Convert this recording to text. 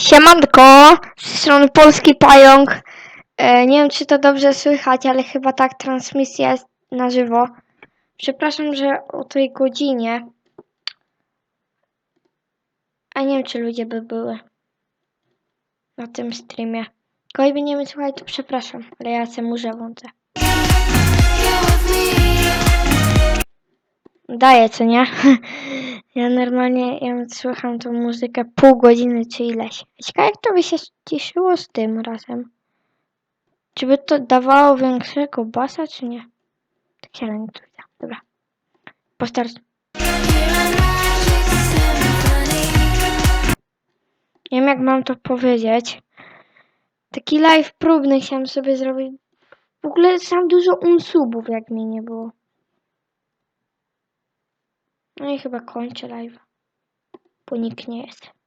Siemanko, z strony Polski Pająk. E, nie wiem, czy to dobrze słychać, ale chyba tak transmisja jest na żywo. Przepraszam, że o tej godzinie. A nie wiem, czy ludzie by były na tym streamie. Kogoś nie wiem, słuchaj, to przepraszam, ale ja sobie muszę włączę. Daję, co nie? Ja normalnie, ja słucham tą muzykę pół godziny czy ileś. Ciekawe, jak to by się ściszyło z tym razem. Czy by to dawało większego basa, czy nie? Tak się nie tu widzę. Dobra. Postar... Nie wiem, jak mam to powiedzieć. Taki live próbny chciałem sobie zrobić. W ogóle sam dużo unsubów, jak mnie nie było. No i chyba kończę live. Bo nikt nie jest.